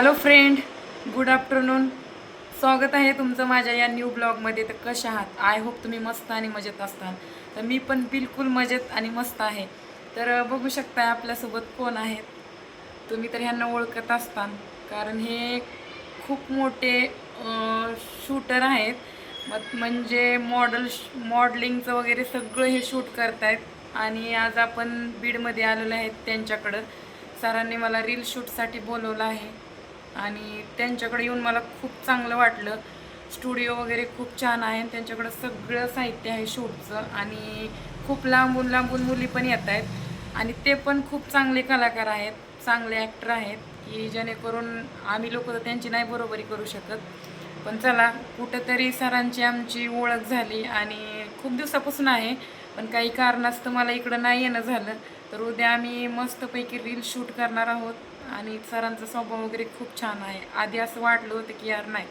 Hello friend good afternoon स्वागत आहे तुमचं माझ्या या न्यू ब्लॉगमध्ये तर कशा आहात? आय होप तुम्ही मस्त आणि मजेत असताल. तर मी पण बिलकुल मजेत आणि मस्त आहे. तर बघू शकता आपल्यासोबत कोण आहेत? तुम्ही तर ह्यांना ओळखत असताल. कारण हे खूप मोठे शूटर आहेत. मग म्हणजे मॉडल मॉडलिंगचं वगैरे सगळं हे शूट करतायत. आणि आज आपण बीडमध्ये आलेलो आहेत त्यांच्याकडं. सरांनी मला रील शूटसाठी बोलवलं आहे. आणि त्यांच्याकडे येऊन मला खूप चांगलं वाटलं. स्टुडिओ वगैरे खूप छान आहे आणि त्यांच्याकडं सगळं साहित्य आहे शूटचं आणि खूप लांबून लांबून मुली पण येत आहेत. आणि ते पण खूप चांगले कलाकार आहेत चांगले ॲक्टर आहेत की जेणेकरून आम्ही लोक तर त्यांची नाही बरोबरी करू शकत. पण चला कुठंतरी सरांची आमची ओळख झाली आणि खूप दिवसापासून आहे पण काही कारणास्तव मला इकडं नाही येणं झालं. तर उद्या आम्ही मस्तपैकी रील शूट करणार आहोत. आणि सरांचा स्वभाव वगैरे खूप छान आहे. आधी असं वाटलं होतं की यार नाही.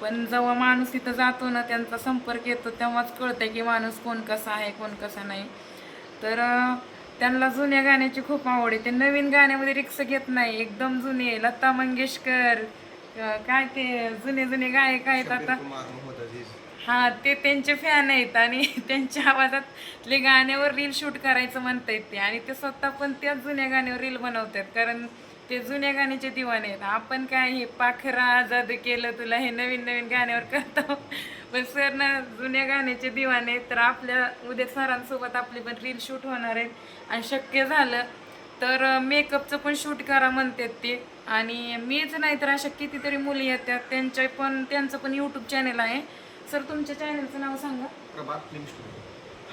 पण जेव्हा माणूस तिथं जातो ना त्यांचा संपर्क येतो तेव्हाच कळतं की माणूस कोण कसा आहे कोण कसा नाही. तर त्यांना जुन्या गाण्याची खूप आवड आहे. ते नवीन गाण्यामध्ये रिक्स घेत नाही. एकदम जुने लता मंगेशकर काय ते जुने जुने गायक आहेत आता. हा ते त्यांचे फॅन आहेत आणि त्यांच्या आवाजातले गाण्यावर रील शूट करायचं म्हणतायत ते. आणि ते स्वतः पण त्याच जुन्या गाण्यावर रील बनवतात कारण ते जुन्या गाण्याचे दिवाने आहेत. आपण काय हे पाखरा आजाद केलं तुला हे नवीन नवीन गाण्यावर करतो. पण सर ना जुन्या गाण्याचे दिवाने आहेत तर आपल्या उद्या सरांसोबत आपली पण रील शूट होणार आहेत आणि शक्य झालं तर मेकअपचं पण शूट करा म्हणतात ते. आणि मीच नाही तर अशा कितीतरी मुली येतात. त्यांच्या पण त्यांचं पण यूट्यूब चॅनल आहे. सर तुमच्या चॅनलचं नाव सांगा. प्रभात फिल्म स्टुडिओ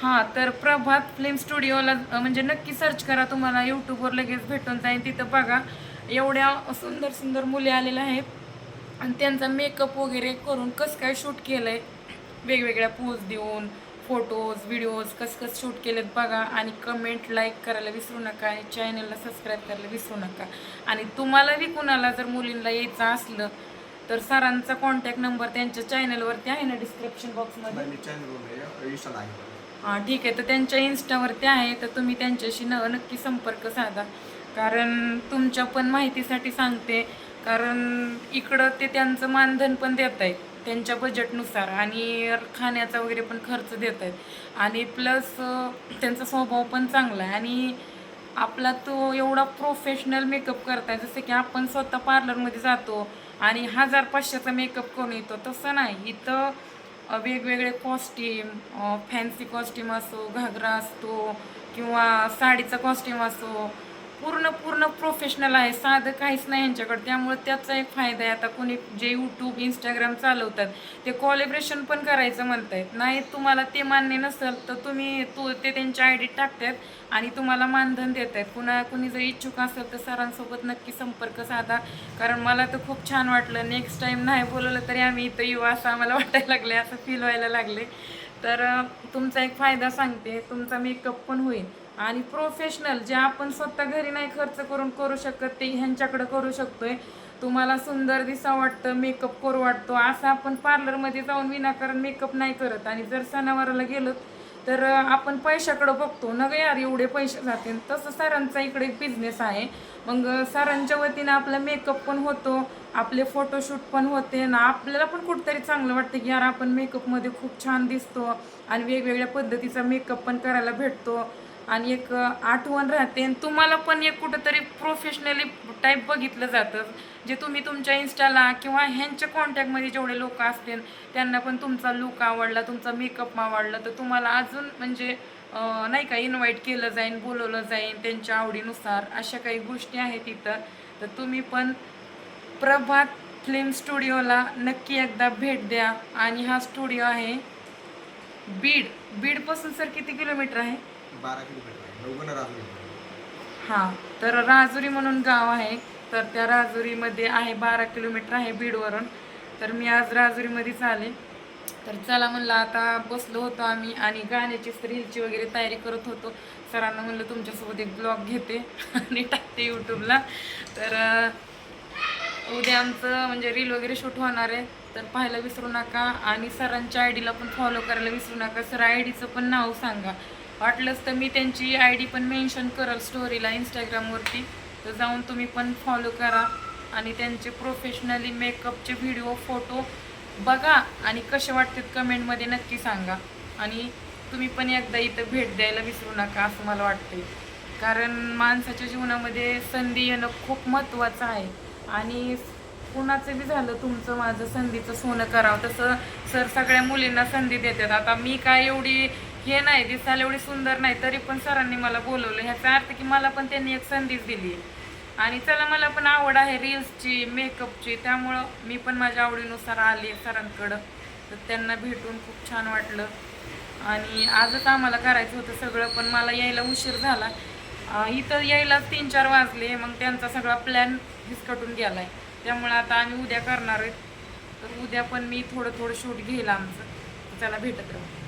हां तर प्रभात फिल्म स्टुडिओला म्हणजे नक्की सर्च करा तुम्हाला यूट्यूबवर लगेच भेटून जाईल तिथं बघा. एवढ्या सुंदर सुंदर मुली आलेल्या आहेत. आणि त्यांचा मेकअप वगैरे करून कसं काय शूट केलं आहे वेगवेगळ्या पोज देऊन फोटोज व्हिडिओज कसं कसं शूट केलेत बघा. आणि कमेंट लाईक करायला विसरू नका आणि चॅनलला सबस्क्राईब करायला विसरू नका. आणि तुम्हालाही कुणाला जर मुलींना यायचं असलं तर सरांचा कॉन्टॅक्ट नंबर त्यांच्या चॅनलवरती आहे ना डिस्क्रिप्शन बॉक्समध्ये ठीक आहे तर त्यांच्या इन्स्टावरती आहे तर तुम्ही त्यांच्याशी न नक्की संपर्क साधा. कारण तुमच्या पण माहितीसाठी सांगते कारण इकडं ते त्यांचं मानधन पण देत आहेत त्यांच्या बजेटनुसार आणि खाण्याचा वगैरे पण खर्च देत आहेत आणि प्लस त्यांचा स्वभाव पण चांगला आहे आणि आपला तो एवढा प्रोफेशनल मेकअप करताय जसं की आपण स्वतः पार्लरमध्ये जातो आणि हजार पाचशेचा मेकअप करून येतो तसं नाही. इथं वेगवेगळे कॉस्ट्युम फॅन्सी कॉस्ट्युम असो घागरा असतो किंवा साडीचा कॉस्ट्युम असो पूर्ण पूर्ण प्रोफेशनल आहे. साधं काहीच नाही यांच्याकडे. त्यामुळे त्याचा एक फायदा आहे. आता कोणी जे यूट्यूब इंस्टाग्राम चालवतात ते कॉलिब्रेशन पण करायचं म्हणतायत. नाही तुम्हाला ते मान्य नसेल तर तुम्ही तू ते त्यांच्या आय डी टाकतात आणि तुम्हाला मानधन देत आहेत कुणा कुणी जर इच्छुक असेल तर सरांसोबत नक्की संपर्क साधा. कारण मला तर खूप छान वाटलं. नेक्स्ट टाईम नाही बोलवलं तरी आम्ही इथं येऊ असं आम्हाला वाटायला लागले असं फील व्हायला लागले तर तुमचा एक फायदा सांगते. तुमचा मेकअप पण होईल. आणि प्रोफेशनल जे आपण स्वतः घरी नाही खर्च करून करू शकत ते ह्यांच्याकडे करू शकतोय. तुम्हाला सुंदर दिसा वाटतं मेकअप करू वाटतो. असं आपण पार्लरमध्ये जाऊन विनाकारण मेकअप नाही करत. आणि जर सणावाराला गेलो तर आपण पैशाकडं बघतो. न ग यार एवढे पैसे जातील तसं सरांचा इकडे बिझनेस आहे. मग सरांच्या वतीनं आपला मेकअप पण होतो. आपले फोटोशूट पण होते. ना आपल्याला पण कुठंतरी चांगलं वाटतं की यार आपण मेकअपमध्ये खूप छान दिसतो. आणि वेगवेगळ्या पद्धतीचा मेकअप पण करायला भेटतो. आणि एक आठवण राहते. आणि तुम्हाला पण एक कुठंतरी प्रोफेशनली टाईप बघितलं जातं. जे तुम्ही तुमच्या इन्स्टाला किंवा ह्यांच्या कॉन्टॅक्टमध्ये जेवढे लोक असतील त्यांना पण तुमचा लुक आवडला तुमचा मेकअप आवडला तर तुम्हाला अजून म्हणजे नाही का इन्व्हाइट केलं जाईल बोलवलं जाईल त्यांच्या आवडीनुसार. अशा काही गोष्टी आहेत इथं तर तुम्ही पण प्रभात फिल्म स्टुडिओला नक्की एकदा भेट द्या. आणि हा स्टुडिओ आहे बीड. बीडपासून सर किती किलोमीटर आहे? बारा किलोमीटर नवगण हां तर राजुरी म्हणून गाव आहे तर त्या राजुरीमध्ये आहे बारा किलोमीटर आहे बीडवरून. तर मी आज राजुरीमध्येच आले तर चला म्हणलं आता बसलो होतो आम्ही आणि गाण्याची रीलची वगैरे तयारी करत होतो. सरांना म्हणलं तुमच्यासोबत एक ब्लॉग घेते आणि टाकते यूट्यूबला तर उद्या आमचं म्हणजे रील वगैरे शूट होणार आहे. तर पाहायला विसरू नका आणि सरांच्या आय डीला पण फॉलो करायला विसरू नका. सर आय डीचं पण नाव सांगा. वाटलंच तर मी त्यांची आय डी पण मेन्शन करल स्टोरीला इंस्टाग्रामवरती. तर जाऊन तुम्ही पण फॉलो करा. आणि त्यांचे प्रोफेशनली मेकअपचे व्हिडिओ फोटो बघा. आणि कसे वाटतात कमेंटमध्ये नक्की सांगा. आणि तुम्ही पण एकदा इथं भेट द्यायला विसरू नका असं मला वाटते कारण माणसाच्या जीवनामध्ये संधी येणं खूप महत्त्वाचं आहे. आणि कुणाचं बी झालं तुमचं माझं संधीचं सोनं करावं. तसं सर सगळ्या मुलींना संधी देतात. आता मी काय एवढी हे नाही दिसायला एवढी सुंदर नाही तरी पण सरांनी मला बोलवलं. ह्याचा अर्थ की मला पण त्यांनी एक संधीच दिली. आणि चला मला पण आवड आहे रील्सची मेकअपची त्यामुळं मी पण माझ्या आवडीनुसार आली सरांकडं. तर त्यांना भेटून खूप छान वाटलं. आणि आजच आम्हाला करायचं होतं सगळं पण मला यायला उशीर झाला. इथं यायला तीन चार वाजले मग त्यांचा सगळा प्लॅन हिसकटून आहे त्यामुळे आता आम्ही उद्या करणार आहे. तर उद्या पण मी थोडं थोडं शूट घेईल आमचं. त्याला चला भेटत राहू.